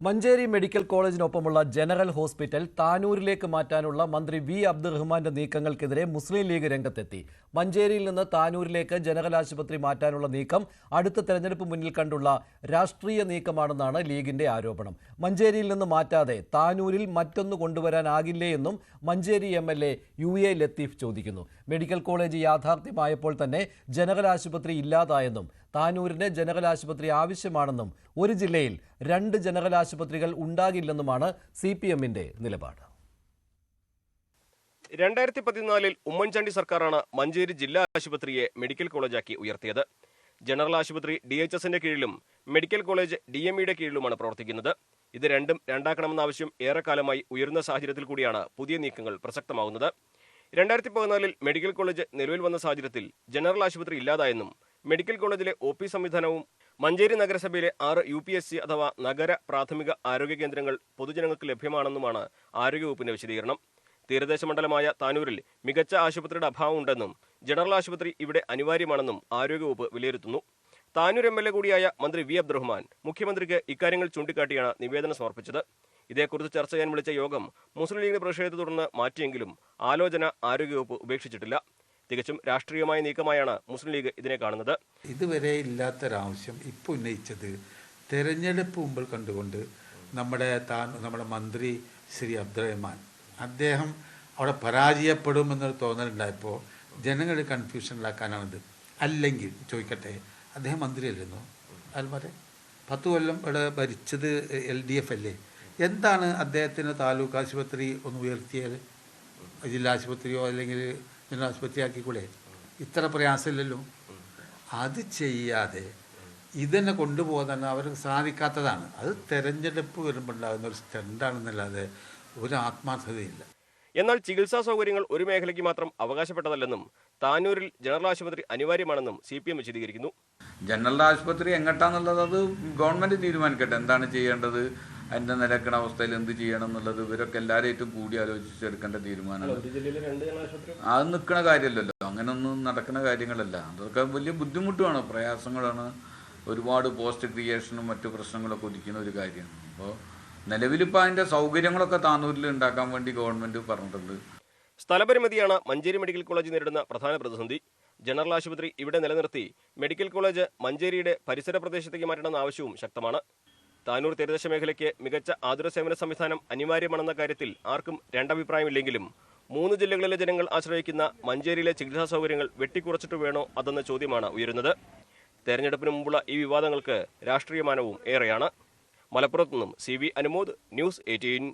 Manjeri medical കോളേജിനൊപ്പമുള്ള general hospital താനൂരിലേക്ക് മാറ്റാനുള്ള മന്ത്രി വി അബ്ദുറഹ്മാന്റെ നീക്കങ്ങൾക്കെതിരെ മുസ്ലിം ലീഗ് രംഗത്തെത്തി. മഞ്ചേരിയിൽ നിന്ന് താനൂരിലേക്ക് ജനറൽ ആശുപത്രി മാറ്റാനുള്ള നീക്കം അടുത്ത തെരഞ്ഞെടുപ്പ് മുന്നിൽ കണ്ടുള്ള രാഷ്ട്രീയ നീക്കമാണെന്നാണ് ലീഗിന്റെ ആരോപണം. മഞ്ചേരിയിൽ നിന്ന് മാറ്റാതെ താനൂരിൽ മറ്റൊന്ന് കൊണ്ടുവരാനാകില്ലേ എന്നും Manjeri M L A U A Latheef ചോദിക്കുന്നു. മെഡിക്കൽ കോളേജ് യാഥാർത്ഥ്യമായപ്പോൾ തന്നെ ജനറൽ ആശുപത്രി ഇല്ലാതായെന്നും താനൂരിന് ജനറൽ ആശുപത്രി ആവശ്യമാണെന്നും ഒരു ജില്ലയിൽ രണ്ട് ജനറൽ ആശുപത്രികൾ ഉണ്ടാകില്ലെന്നുമാണ് സി പി എമ്മിന്റെ നിലപാട്. രണ്ടായിരത്തി പതിനാലിൽ ഉമ്മൻചാണ്ടി സർക്കാരാണ് മഞ്ചേരി ജില്ലാ ആശുപത്രിയെ മെഡിക്കൽ കോളേജാക്കി ഉയർത്തിയത്. ജനറൽ ആശുപത്രി ഡി എച്ച് എസിന്റെ കീഴിലും മെഡിക്കൽ കോളേജ് ഡി എം ഇയുടെ കീഴിലുമാണ് പ്രവർത്തിക്കുന്നത്. ഇത് രണ്ടും രണ്ടാക്കണമെന്ന ആവശ്യം ഏറെക്കാലമായി ഉയർന്ന സാഹചര്യത്തിൽ കൂടിയാണ് പുതിയ നീക്കങ്ങൾ പ്രസക്തമാകുന്നത്. രണ്ടായിരത്തി പതിനാലിൽ മെഡിക്കൽ കോളേജ് നിലവിൽ വന്ന സാഹചര്യത്തിൽ ജനറൽ ആശുപത്രി ഇല്ലാതായെന്നും മെഡിക്കൽ കോളേജിലെ ഒ പി സംവിധാനവും മഞ്ചേരി നഗരസഭയിലെ ആറ് യു പി എസ് സി അഥവാ നഗര പ്രാഥമിക ആരോഗ്യ കേന്ദ്രങ്ങൾ പൊതുജനങ്ങൾക്ക് ലഭ്യമാണെന്നുമാണ് ആരോഗ്യവകുപ്പിന്റെ വിശദീകരണം. തീരദേശ മണ്ഡലമായ താനൂരിൽ മികച്ച ആശുപത്രിയുടെ അഭാവമുണ്ടെന്നും ജനറൽ ആശുപത്രി ഇവിടെ അനിവാര്യമാണെന്നും ആരോഗ്യവകുപ്പ് വിലയിരുത്തുന്നു. താനൂർ എം എൽ എ കൂടിയായ മന്ത്രി വി അബ്ദുറഹ്മാൻ മുഖ്യമന്ത്രിക്ക് ഇക്കാര്യങ്ങൾ ചൂണ്ടിക്കാട്ടിയാണ് നിവേദനം സമർപ്പിച്ചത്. ഇതേക്കുറിച്ച് ചർച്ച ചെയ്യാൻ വിളിച്ച യോഗം മുസ്ലിം ലീഗിന്റെ പ്രതിഷേധത്തെ തുടർന്ന് മാറ്റിയെങ്കിലും ആലോചന ആരോഗ്യവകുപ്പ് ഉപേക്ഷിച്ചിട്ടില്ല. തികച്ചും രാഷ്ട്രീയമായ നീക്കമായാണ് മുസ്ലിം ലീഗ് ഇതിനെ കാണുന്നത്. ഇതുവരെ ഇല്ലാത്തൊരാവശ്യം ഇപ്പോൾ ഉന്നയിച്ചത് തെരഞ്ഞെടുപ്പ് മുമ്പിൽ കണ്ടുകൊണ്ട് നമ്മുടെ താൻ നമ്മുടെ മന്ത്രി ശ്രീ അബ്ദുറഹ്മാൻ അദ്ദേഹം അവിടെ പരാജയപ്പെടുമെന്നൊരു തോന്നലുണ്ടായപ്പോൾ ജനങ്ങൾ കൺഫ്യൂഷനിലാക്കാനാണിത്. അല്ലെങ്കിൽ ചോദിക്കട്ടെ അദ്ദേഹം മന്ത്രിയല്ലെന്നോ? അൽമാരെ പത്ത് കൊല്ലം ഇവിടെ ഭരിച്ചത് എൽ ഡി എഫ് അല്ലേ? എന്താണ് അദ്ദേഹത്തിന് താലൂക്ക് ആശുപത്രി ഒന്ന് ഉയർത്തിയത് ജില്ലാ ആശുപത്രിയോ അല്ലെങ്കിൽ ആക്കിക്കൂടെ ഇത്ര പ്രയാസമില്ലല്ലോ. അത് ചെയ്യാതെ ഇതന്നെ കൊണ്ടുപോകാൻ അവർക്ക് സാധിക്കാത്തതാണ്. അത് തെരഞ്ഞെടുപ്പ് വരുമ്പോൾ ഉണ്ടാകുന്ന ഒരു സ്റ്റണ്ടാണെന്നല്ലാതെ ഒരു ആത്മാർത്ഥതയില്ല. എന്നാൽ ചികിത്സാ സൗകര്യങ്ങൾ ഒരു മേഖലയ്ക്ക് മാത്രം അവകാശപ്പെട്ടതല്ലെന്നും താനൂരിൽ ജനറൽ ആശുപത്രി അനിവാര്യമാണെന്നും സി പി എം വിശദീകരിക്കുന്നു. ജനറൽ ആശുപത്രി എങ്ങട്ടാന്നുള്ളത് അത് ഗവൺമെന്റ് തീരുമാനിക്കട്ടെ. എന്താണ് ചെയ്യേണ്ടത്? അതിന്റെ നിലക്കണ അവസ്ഥയിൽ എന്ത് ചെയ്യണം എന്നുള്ളത് ഇവരൊക്കെ എല്ലാവരായിട്ടും കൂടി ആലോചിച്ചെടുക്കേണ്ട തീരുമാനമാണ്. അത് നിൽക്കണ കാര്യമല്ലല്ലോ. അങ്ങനൊന്നും നടക്കുന്ന കാര്യങ്ങളല്ല. അതൊക്കെ വലിയ ബുദ്ധിമുട്ടുമാണ് പ്രയാസങ്ങളാണ്. ഒരുപാട് പോസ്റ്റ് ക്രിയേഷനും മറ്റു പ്രശ്നങ്ങളൊക്കെ ഒതുക്കുന്ന ഒരു കാര്യമാണ്. അപ്പോൾ നിലവിലിപ്പോൾ അതിന്റെ സൗകര്യങ്ങളൊക്കെ താനൂരിൽ ഉണ്ടാക്കാൻ വേണ്ടി ഗവൺമെന്റ് പറഞ്ഞിട്ടുണ്ട്. സ്ഥലപരിമിതിയാണ് മഞ്ചേരി മെഡിക്കൽ കോളേജ് നേരിടുന്ന പ്രധാന പ്രതിസന്ധി. ജനറൽ ആശുപത്രി ഇവിടെ നിലനിർത്തി മെഡിക്കൽ കോളേജ് മഞ്ചേരിയുടെ പരിസര പ്രദേശത്തേക്ക് മാറ്റണമെന്ന ആവശ്യവും ശക്തമാണ്. താനൂർ തീരദേശ മേഖലയ്ക്ക് മികച്ച ആതുര സേവന സംവിധാനം അനിവാര്യമാണെന്ന കാര്യത്തിൽ ആർക്കും രണ്ടഭിപ്രായമില്ലെങ്കിലും മൂന്ന് ജില്ലകളിലെ ജനങ്ങൾ ആശ്രയിക്കുന്ന മഞ്ചേരിയിലെ ചികിത്സാ സൗകര്യങ്ങൾ വെട്ടിക്കുറച്ചിട്ട് വേണോ അതെന്ന ചോദ്യമാണ് ഉയരുന്നത്. തെരഞ്ഞെടുപ്പിന് മുമ്പുള്ള ഈ വിവാദങ്ങൾക്ക് രാഷ്ട്രീയമാനവും ഏറെയാണ്. മലപ്പുറത്തു നിന്നും C V Anumod News eighteen.